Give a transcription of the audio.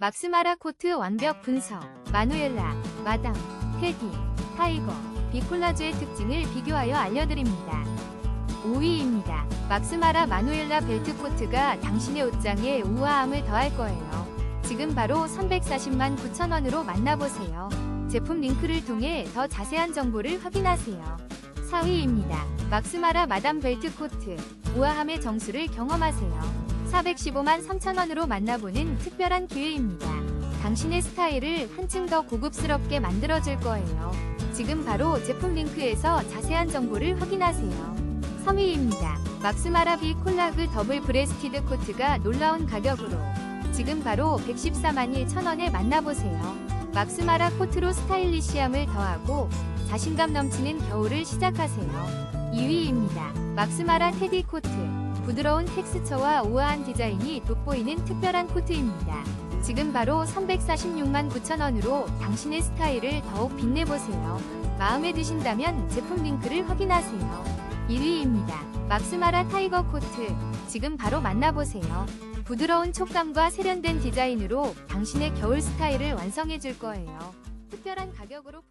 막스마라 코트 완벽 분석, 마누엘라, 마담, 테디, 타이거, 비콜라주의 특징을 비교하여 알려드립니다. 5위입니다. 막스마라 마누엘라 벨트 코트가 당신의 옷장에 우아함을 더할 거예요. 지금 바로 340만 9천원으로 만나보세요. 제품 링크를 통해 더 자세한 정보를 확인하세요. 4위입니다. 막스마라 마담 벨트 코트. 우아함의 정수를 경험하세요. 415만 3천원으로 만나보는 특별한 기회입니다. 당신의 스타일을 한층 더 고급스럽게 만들어줄 거예요. 지금 바로 제품 링크에서 자세한 정보를 확인하세요. 3위입니다. 막스마라비 콜라그 더블 브레스티드 코트가 놀라운 가격으로 지금 바로 114만 1천원에 만나보세요. 막스마라 코트로 스타일리시함을 더하고 자신감 넘치는 겨울을 시작하세요. 2위입니다. 막스마라 테디 코트. 부드러운 텍스처와 우아한 디자인이 돋보이는 특별한 코트입니다. 지금 바로 346만 9천원으로 당신의 스타일을 더욱 빛내보세요. 마음에 드신다면 제품 링크를 확인하세요. 1위입니다. 막스마라 타이거 코트. 지금 바로 만나보세요. 부드러운 촉감과 세련된 디자인으로 당신의 겨울 스타일을 완성해줄 거예요. 특별한 가격으로.